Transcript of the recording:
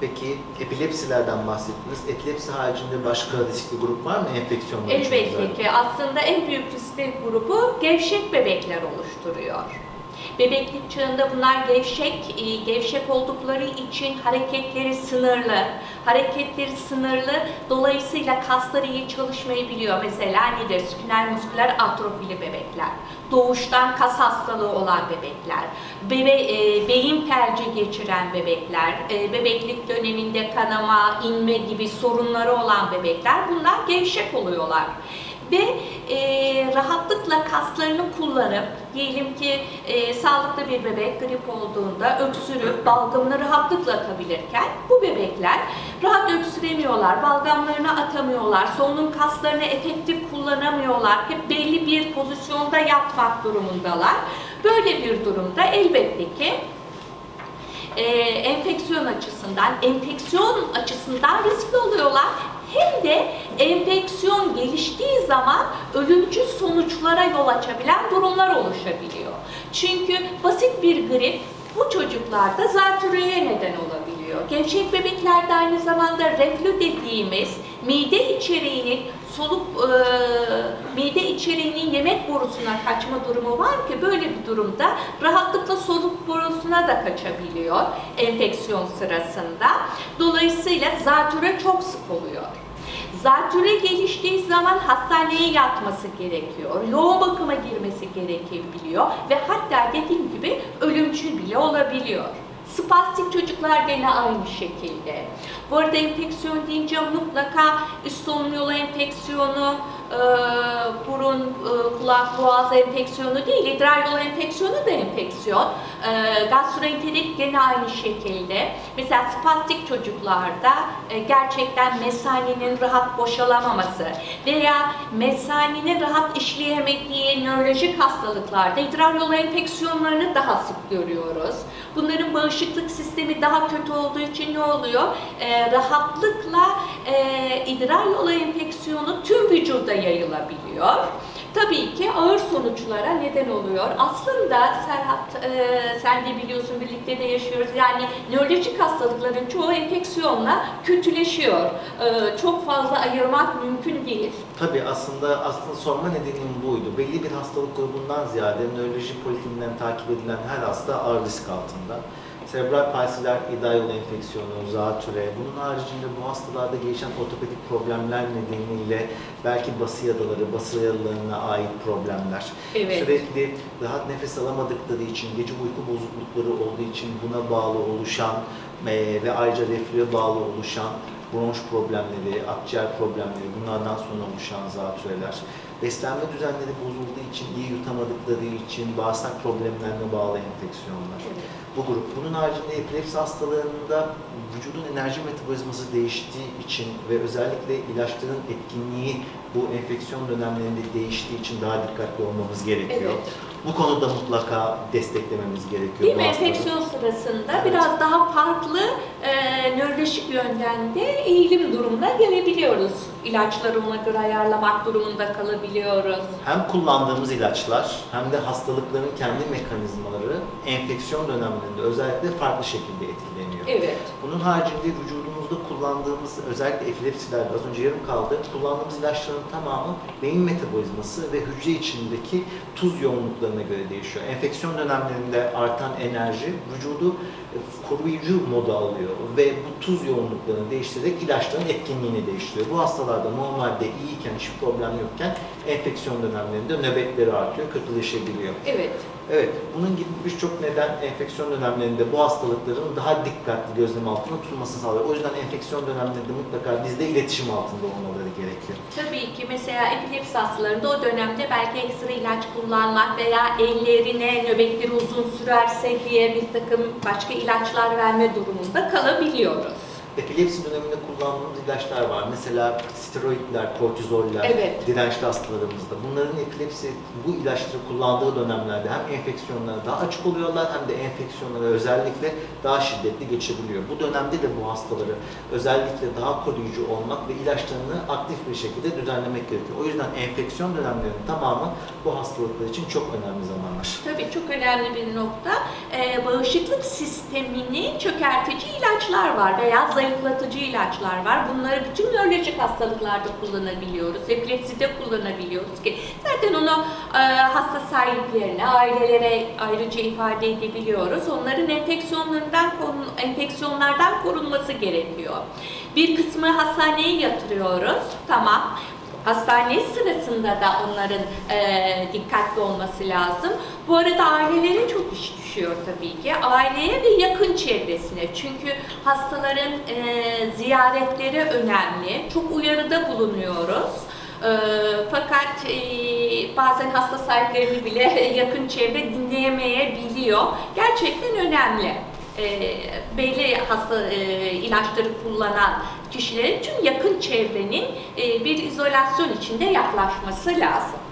Peki epilepsilerden bahsettiniz. Epilepsi haricinde başka riskli grup var mı enfeksiyonlar için Elbette ki aslında en büyük riskli grubu gevşek bebekler oluşturuyor. Bebeklik çağında bunlar gevşek, e, gevşek oldukları için hareketleri sınırlı. Hareketleri sınırlı, dolayısıyla kasları iyi çalışmayabiliyor. Mesela nedir? Spinal musküler atrofili bebekler, doğuştan kas hastalığı olan bebekler, bebe, e, beyin felci geçiren bebekler, e, bebeklik döneminde kanama, inme gibi sorunları olan bebekler bunlar gevşek oluyorlar ve e, rahatlıkla kaslarını kullanıp diyelim ki e, sağlıklı bir bebek grip olduğunda öksürüp balgamını rahatlıkla atabilirken bu bebekler rahat öksüremiyorlar, balgamlarını atamıyorlar, solunum kaslarını efektif kullanamıyorlar, hep belli bir pozisyonda yatmak durumundalar. Böyle bir durumda elbette ki e, enfeksiyon açısından, enfeksiyon açısından riskli oluyorlar. Hem de enfeksiyon geliştiği zaman ölümcül sonuçlara yol açabilen durumlar oluşabiliyor. Çünkü basit bir grip bu çocuklarda zatürreye neden olabiliyor. Gevşek bebeklerde aynı zamanda reflü dediğimiz mide içeriğinin soluk e, mide içeriğinin yemek borusuna kaçma durumu var ki böyle bir durumda rahatlıkla soluk borusuna da kaçabiliyor enfeksiyon sırasında. Dolayısıyla zatüre çok sık oluyor. Zatüre geliştiği zaman hastaneye yatması gerekiyor. Yoğun bakıma girmesi gerekebiliyor ve hatta dediğim gibi ölümcül bile olabiliyor. Spastik çocuklar gene aynı şekilde. Bu arada enfeksiyon deyince mutlaka üst solunum yolu enfeksiyonu, e, burun, e, kulak, boğaz enfeksiyonu değil, idrar yolu enfeksiyonu da enfeksiyon. E, gastroenterit gene aynı şekilde. Mesela spastik çocuklarda e, gerçekten mesanenin rahat boşalamaması veya mesanenin rahat işleyemediği nörolojik hastalıklarda idrar yolu enfeksiyonlarını daha sık görüyoruz. Bunların bağışıklık sistemi daha kötü olduğu için ne oluyor? Rahatlıkla idrar yolu enfeksiyonu tüm vücuda yayılabiliyor. Tabii ki ağır sonuçlara neden oluyor. Aslında Serhat, e, sen de biliyorsun birlikte de yaşıyoruz. Yani nörolojik hastalıkların çoğu enfeksiyonla kötüleşiyor. E, çok fazla ayırmak mümkün değil. Tabii aslında aslında sorma nedenim buydu. Belli bir hastalık grubundan ziyade nöroloji politiğinden takip edilen her hasta ağır risk altında. Serebral palsiler, idrar yolu enfeksiyonu, zatüre, bunun haricinde bu hastalarda gelişen ortopedik problemler nedeniyle belki bası yadaları, bası yadalarına ait problemler. Evet. Sürekli rahat nefes alamadıkları için, gece uyku bozuklukları olduğu için buna bağlı oluşan e, ve ayrıca reflüye bağlı oluşan bronş problemleri, akciğer problemleri, bunlardan sonra oluşan zatüreler, beslenme düzenleri bozulduğu için, iyi yutamadıkları için bağırsak problemlerine bağlı enfeksiyonlar. Bu grup. Bunun haricinde epilepsi hastalarında vücudun enerji metabolizması değiştiği için ve özellikle ilaçların etkinliği bu enfeksiyon dönemlerinde değiştiği için daha dikkatli olmamız gerekiyor. Evet. Bu konuda mutlaka desteklememiz gerekiyor. Değil mi? Enfeksiyon sırasında Evet. biraz daha farklı e, nörolojik yönden de eğilim durumuna gelebiliyoruz. İlaçları ona göre ayarlamak durumunda kalabiliyoruz. Hem kullandığımız ilaçlar hem de hastalıkların kendi mekanizmaları enfeksiyon dönemlerinde özellikle farklı şekilde etkileniyor. Evet. Bunun haricinde vücudumuzda kullandığımız özellikle epilepsilerde az önce yarım kaldı. Kullandığımız ilaçların tamamı beyin metabolizması ve hücre içindeki tuz yoğunluklarına göre değişiyor. Enfeksiyon dönemlerinde artan enerji vücudu e, koruyucu moda alıyor ve bu tuz yoğunluklarını değiştirerek ilaçların etkinliğini değiştiriyor. Bu hastalarda normalde iyiyken, hiçbir problem yokken enfeksiyon dönemlerinde nöbetleri artıyor, kötüleşebiliyor. Evet. Evet, bunun gibi birçok neden enfeksiyon dönemlerinde bu hastalıkların daha dikkatli gözlem altında tutulmasını sağlıyor. O yüzden enfeksiyon dönemlerinde mutlaka bizde iletişim altında olmaları gerekiyor. Tabii ki mesela epilepsi hastalarında o dönemde belki ekstra ilaç kullanmak veya ellerine nöbetleri uzun sürerse diye bir takım başka ilaçlar verme durumunda kalabiliyoruz. Epilepsi döneminde kullandığımız ilaçlar var. Mesela steroidler, kortizoller, Evet. dirençli hastalarımızda. Bunların epilepsi bu ilaçları kullandığı dönemlerde hem enfeksiyonlara daha açık oluyorlar hem de enfeksiyonlara özellikle daha şiddetli geçebiliyor. Bu dönemde de bu hastaları özellikle daha koruyucu olmak ve ilaçlarını aktif bir şekilde düzenlemek gerekiyor. O yüzden enfeksiyon dönemlerinin tamamı bu hastalıklar için çok önemli zamanlar. Tabii çok önemli bir nokta. Ee, bağışıklık sistemini çökertici ilaçlar var veya zayıflatıcı ilaçlar var. Bunları bütün nörolojik hastalıklarda kullanabiliyoruz. Epilepside kullanabiliyoruz ki zaten onu e, hasta sahiplerine, ailelere ayrıca ifade edebiliyoruz. Onların enfeksiyonlarından enfeksiyonlardan korunması gerekiyor. Bir kısmı hastaneye yatırıyoruz. Tamam. Hastane sırasında da onların e, dikkatli olması lazım. Bu arada ailelere çok iş düşüyor tabii ki. Aileye ve yakın çevresine. Çünkü hastaların e, ziyaretleri önemli. Çok uyarıda bulunuyoruz. E, fakat e, bazen hasta sahiplerini bile yakın çevre dinleyemeyebiliyor. Gerçekten önemli e, belli hasta e, ilaçları kullanan kişilerin tüm yakın çevrenin e, bir izolasyon içinde yaklaşması lazım.